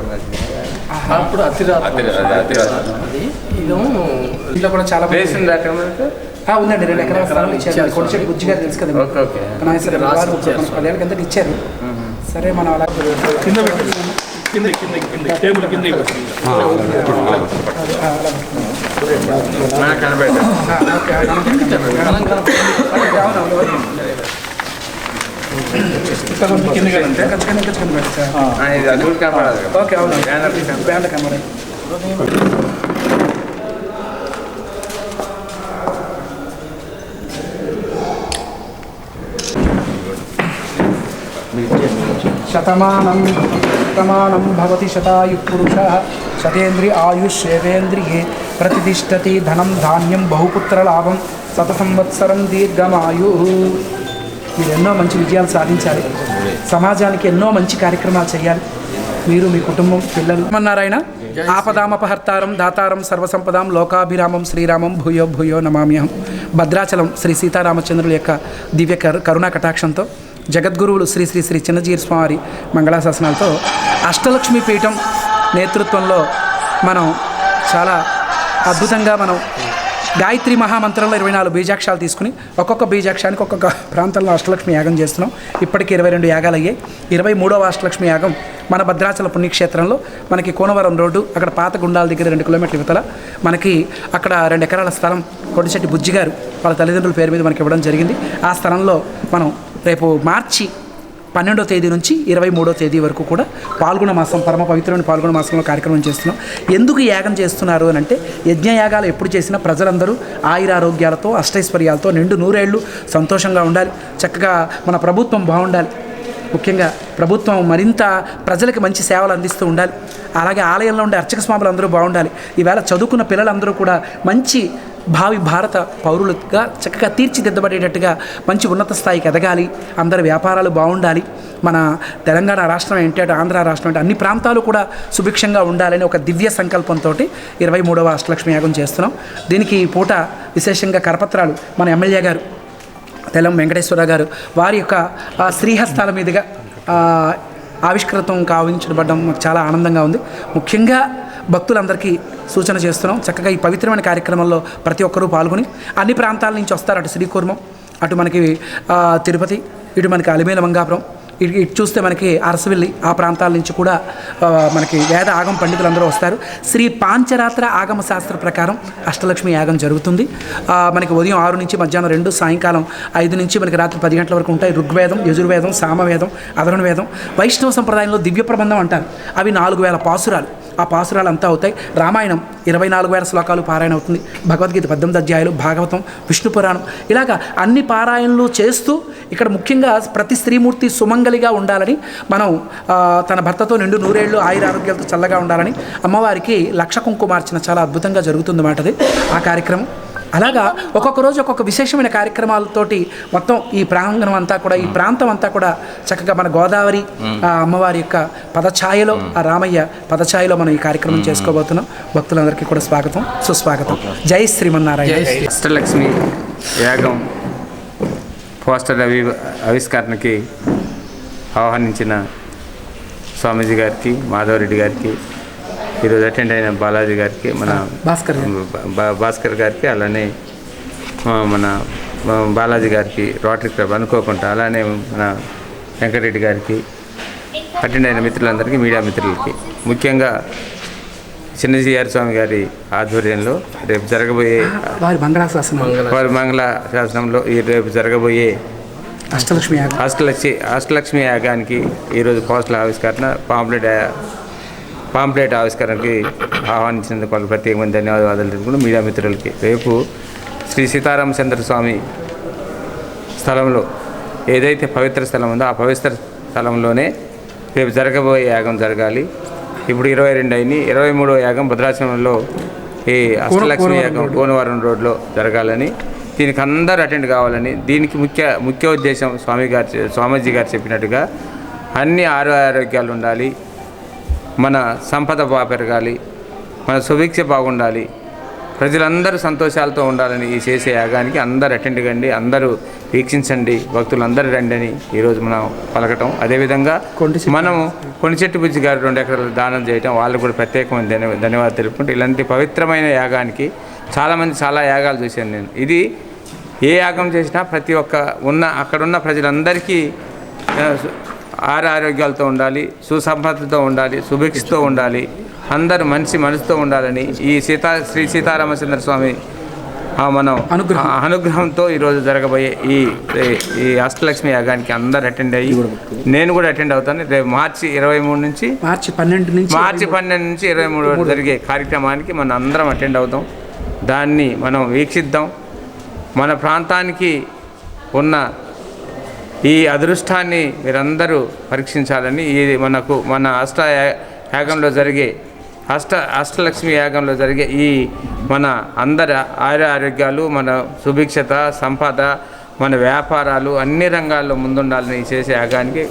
ఉన్నది. అప్పుడు ఇదేమో ఇంట్లో కూడా చాలా ప్లేస్ ఉంది అక్కడ ఉందండి రెండు ఎకరాల స్థలం ఇచ్చారు. ఇచ్చారు. కొడిచెట్టు బుజ్జి గారు తెలుసు కదా పదేళ్ళ కిందట ఇచ్చారు సరే. మనం అలా కింద కింద కింద కింద టేబుల్ కింద అలా పెట్టుకున్నాం. మనకు కనబెట్టారు ఆ, ఓకే, అవును. Banner camera. శతమానం శతమానం భవతి శతాయు పురుష శతేంద్రి ఆయుష్యేవేంద్రియే ప్రతిష్టతి ధనం ధాన్యం బహుపుత్ర లాభం శత సంవత్సరం దీర్ఘమాయు. మీరు ఎన్నో మంచి విజయాలు సాధించాలి. సమాజానికి ఎన్నో మంచి కార్యక్రమాలు చేయాలి. మీరు మీ కుటుంబం పిల్లలు అన్నారాయణ ఆపదామపహర్తారం దాతారం సర్వసంపదాం లోకాభిరామం శ్రీరామం భూయో భూయో నమామ్యహం. భద్రాచలం శ్రీ సీతారామచంద్రుల యొక్క దివ్య కరు కరుణా కటాక్షంతో జగద్గురువులు శ్రీ శ్రీ శ్రీ చిన్నజీర్ స్వామి మంగళాశాసనాలతో అష్టలక్ష్మి పీఠం నేతృత్వంలో మనం చాలా అద్భుతంగా మనం గాయత్రి మహామంత్రంలో ఇరవై నాలుగు బీజాక్షాలు తీసుకుని ఒక్కొక్క బీజాక్షానికి ఒక్కొక్క ప్రాంతంలో అష్టలక్ష్మి యాగం చేస్తున్నాం. ఇప్పటికి ఇరవై రెండు యాగాలు అయ్యాయి ఇరవై మూడవ అష్టలక్ష్మి యాగం మన భద్రాచల పుణ్యక్షేత్రంలో మనకి కోనవరం రోడ్డు అక్కడ పాత గుండాల దగ్గర రెండు కిలోమీటర్ల ఇవతల మనకి అక్కడ రెండు ఎకరాల స్థలం కొడిశెట్టి బుజ్జిగారు వాళ్ళ తల్లిదండ్రుల పేరు మీద మనకి ఇవ్వడం జరిగింది. ఆ స్థలంలో మనం రేపు మార్చి పన్నెండో తేదీ నుంచి ఇరవై మూడో తేదీ వరకు కూడా పాల్గొన మాసం పరమ పవిత్రమైన పాల్గొన మాసంలో కార్యక్రమం చేస్తున్నాం. ఎందుకు యాగం చేస్తున్నారు అని అంటే యజ్ఞయాగాలు ఎప్పుడు చేసినా ప్రజలందరూ ఆయురారోగ్యాలతో అష్టైశ్వర్యాలతో నిండు నూరేళ్ళు సంతోషంగా ఉండాలి. చక్కగా మన ప్రభుత్వం బాగుండాలి. ముఖ్యంగా ప్రభుత్వం మరింత ప్రజలకు మంచి సేవలు అందిస్తూ ఉండాలి. అలాగే ఆలయంలో ఉండే అర్చక స్వాములు అందరూ బాగుండాలి. ఈవేళ చదువుకున్న పిల్లలందరూ కూడా మంచి భావి భారత పౌరులుగా చక్కగా తీర్చిదిద్దబడేటట్టుగా మంచి ఉన్నత స్థాయికి ఎదగాలి. అందరి వ్యాపారాలు బాగుండాలి. మన తెలంగాణ రాష్ట్రం ఏంటి అటు ఆంధ్ర రాష్ట్రం అంటే అన్ని ప్రాంతాలు కూడా సుభిక్షంగా ఉండాలని ఒక దివ్య సంకల్పంతో ఇరవై మూడవ అష్టలక్ష్మి యాగం చేస్తున్నాం. దీనికి ఈ పూట విశేషంగా కరపత్రాలు మన ఎమ్మెల్యే గారు తెలం వెంకటేశ్వర గారు వారి యొక్క శ్రీహస్తాల మీదుగా ఆవిష్కృతం కావించబడడం మాకు చాలా ఆనందంగా ఉంది. ముఖ్యంగా భక్తులందరికీ సూచన చేస్తున్నాం. చక్కగా ఈ పవిత్రమైన కార్యక్రమంలో ప్రతి ఒక్కరూ పాల్గొని అన్ని ప్రాంతాల నుంచి వస్తారు. అటు శ్రీకూర్మం అటు మనకి తిరుపతి ఇటు మనకి అలిమేల మంగాపురం. ఇటు ఇటు చూస్తే మనకి అరసవిల్లి ఆ ప్రాంతాల నుంచి కూడా మనకి వేద ఆగమ పండితులందరూ వస్తారు. శ్రీ పాంచరాత్ర ఆగమ శాస్త్ర ప్రకారం అష్టలక్ష్మి యాగం జరుగుతుంది. మనకి ఉదయం ఆరు నుంచి మధ్యాహ్నం రెండు సాయంకాలం ఐదు నుంచి మనకి రాత్రి పది గంటల వరకు ఉంటాయి. ఋగ్వేదం యజుర్వేదం సామవేదం అధర్ణ వేదం వైష్ణవ సంప్రదాయంలో దివ్య ప్రబంధం అంటారు. అవి నాలుగు వేల పాసురాలు. ఆ పాసురాలు అంతా అవుతాయి. రామాయణం ఇరవై నాలుగు వేల శ్లోకాలు పారాయణ అవుతుంది. భగవద్గీత పద్దెనిమిది అధ్యాయులు భాగవతం విష్ణు పురాణం. ఇలాగా అన్ని పారాయణలు చేస్తూ ఇక్కడ ముఖ్యంగా ప్రతి స్త్రీమూర్తి సుమంగలిగా ఉండాలని మనం తన భర్తతో నిండు నూరేళ్ళు ఆయుర ఆరోగ్యాలతో చల్లగా ఉండాలని అమ్మవారికి లక్ష కుంకుమార్చన చాలా అద్భుతంగా జరుగుతుంది మాటది. ఆ కార్యక్రమం అలాగా ఒక్కొక్క రోజు ఒక్కొక్క విశేషమైన కార్యక్రమాలతోటి మొత్తం ఈ ప్రాంగణం అంతా కూడా ఈ ప్రాంతం అంతా కూడా చక్కగా మన గోదావరి ఆ అమ్మవారి యొక్క పదఛాయలో ఆ రామయ్య పదఛాయలో మనం ఈ కార్యక్రమం చేసుకోబోతున్నాం. భక్తులందరికీ కూడా స్వాగతం సుస్వాగతం. జై శ్రీమన్నారాయణ. అష్టలక్ష్మి యాగం పోస్టర్ అవి ఆవిష్కరణకి ఆహ్వానించిన స్వామీజీ గారికి మాధవరెడ్డి గారికి ఈరోజు అటెండ్ అయిన బాలాజీ గారికి మన భాస్కర్ భాస్కర్ గారికి అలానే మన బాలాజీ గారికి రోటరీ క్లబ్ అనుకోకుండా అలానే మన వెంకటరెడ్డి గారికి అటెండ్ అయిన మిత్రులందరికీ మీడియా మిత్రులకి ముఖ్యంగా చిన్నజీఆర్ స్వామి గారి ఆధ్వర్యంలో రేపు జరగబోయే వారి మంగళాశాసనం వారి మంగళ శాసనంలో ఈ రేపు జరగబోయే అష్టలక్ష్మి అష్టలక్ష్మి అష్టలక్ష్మి యాగానికి ఈరోజు పోస్టుల ఆవిష్కరణ పాంప్లెట్ పాంప్లెట్ ఆవిష్కరణకి ఆహ్వానించినందుకు వాళ్ళకి ప్రత్యేకమైన ధన్యవాదాలు తెలుపుకుంటూ మీడియా మిత్రులకి. రేపు శ్రీ సీతారామచంద్ర స్వామి స్థలంలో ఏదైతే పవిత్ర స్థలం ఉందో ఆ పవిత్ర స్థలంలోనే రేపు జరగబోయే యాగం జరగాలి. ఇప్పుడు ఇరవై రెండు అయింది. ఇరవై మూడో యాగం భద్రాచలంలో ఈ అష్టలక్ష్మి యాగం కోనవరం రోడ్లో జరగాలని. దీనికి అందరూ అటెండ్ కావాలని. దీనికి ముఖ్య ముఖ్య ఉద్దేశం స్వామి గారు స్వామీజీ గారు చెప్పినట్టుగా అన్ని ఆరు ఆరోగ్యాలు ఉండాలి. మన సంపద బాగా పెరగాలి మన సుభిక్ష బాగుండాలి ప్రజలందరూ సంతోషాలతో ఉండాలని ఈ చేసే యాగానికి అందరు అటెండ్ కండి అందరూ వీక్షించండి భక్తులు అందరూ రండి అని ఈరోజు మనం పలకటం అదేవిధంగా. మనము కొనిచెట్టు బుజ్జి గారు రెండు ఎకరాలు దానం చేయటం వాళ్ళకు కూడా ప్రత్యేకమైన ధన్య ధన్యవాదాలు తెలుపుకుంటూ ఇలాంటి పవిత్రమైన యాగానికి చాలామంది చాలా యాగాలు చూశాను నేను ఇది ఏ యాగం చేసినా ప్రతి ఒక్క ఉన్న అక్కడున్న ప్రజలందరికీ ఆరోగ్యాలతో ఉండాలి సుసంపదతో ఉండాలి సుభిక్షతో ఉండాలి అందరూ మంచి మనసుతో ఉండాలని ఈ సీతా శ్రీ సీతారామచంద్ర స్వామి మనం అనుగ్రహం. అనుగ్రహంతో ఈరోజు జరగబోయే ఈ ఈ- ఈ అష్టలక్ష్మి యాగానికి అందరు అటెండ్ అయ్యి నేను కూడా అటెండ్ అవుతాను. రేపు మార్చి ఇరవై మూడు నుంచి మార్చి పన్నెండు నుంచి మార్చి పన్నెండు నుంచి ఇరవై మూడు వరకు జరిగే కార్యక్రమానికి మనం అందరం అటెండ్ అవుతాం. దాన్ని మనం వీక్షిద్దాం. మన ప్రాంతానికి ఉన్న ఈ అదృష్టాన్ని మీరందరూ పరీక్షించాలని ఇది మనకు మన అష్ట యాగంలో జరిగే అష్ట అష్టలక్ష్మి యాగంలో జరిగే ఈ మన అందరి ఆయుర ఆరోగ్యాలు మన సుభిక్షత సంపద మన వ్యాపారాలు అన్ని రంగాల్లో ముందుండాలని చేసే యాగానికి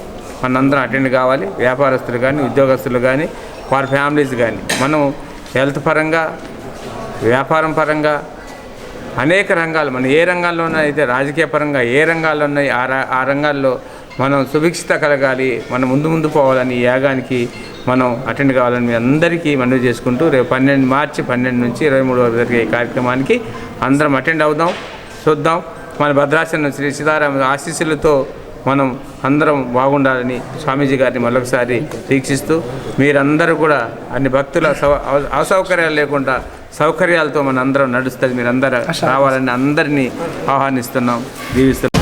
మనందరం అటెండ్ కావాలి. వ్యాపారస్తులు కానీ ఉద్యోగస్తులు కానీ వారి ఫ్యామిలీస్ కానీ మనం హెల్త్ పరంగా వ్యాపారం పరంగా అనేక రంగాలు మనం ఏ రంగాల్లోనూ అయితే రాజకీయ పరంగా ఏ రంగాల్లో ఉన్నాయి ఆ రా- ఆ రంగాల్లో మనం సుభిక్షిత కలగాలి మనం ముందు ముందు పోవాలని యాగానికి మనం అటెండ్ కావాలని మీ అందరికీ మనవి చేసుకుంటూ రేపు పన్నెండు మార్చి పన్నెండు నుంచి ఇరవై మూడు వరకు జరిగే ఈ కార్యక్రమానికి అందరం అటెండ్ అవుదాం చూద్దాం. మన భద్రాచలం శ్రీ సీతారామ ఆశీస్సులతో మనం అందరం బాగుండాలని స్వామీజీ గారిని మరొకసారి దీక్షిస్తూ మీరందరూ కూడా అన్ని భక్తుల సౌ- అసౌకర్యాలు లేకుండా సౌకర్యాలతో మన అందరం నడుస్తుంది. మీరందరూ రావాలని అందరినీ ఆహ్వానిస్తున్నాం. దీవిస్తున్నాం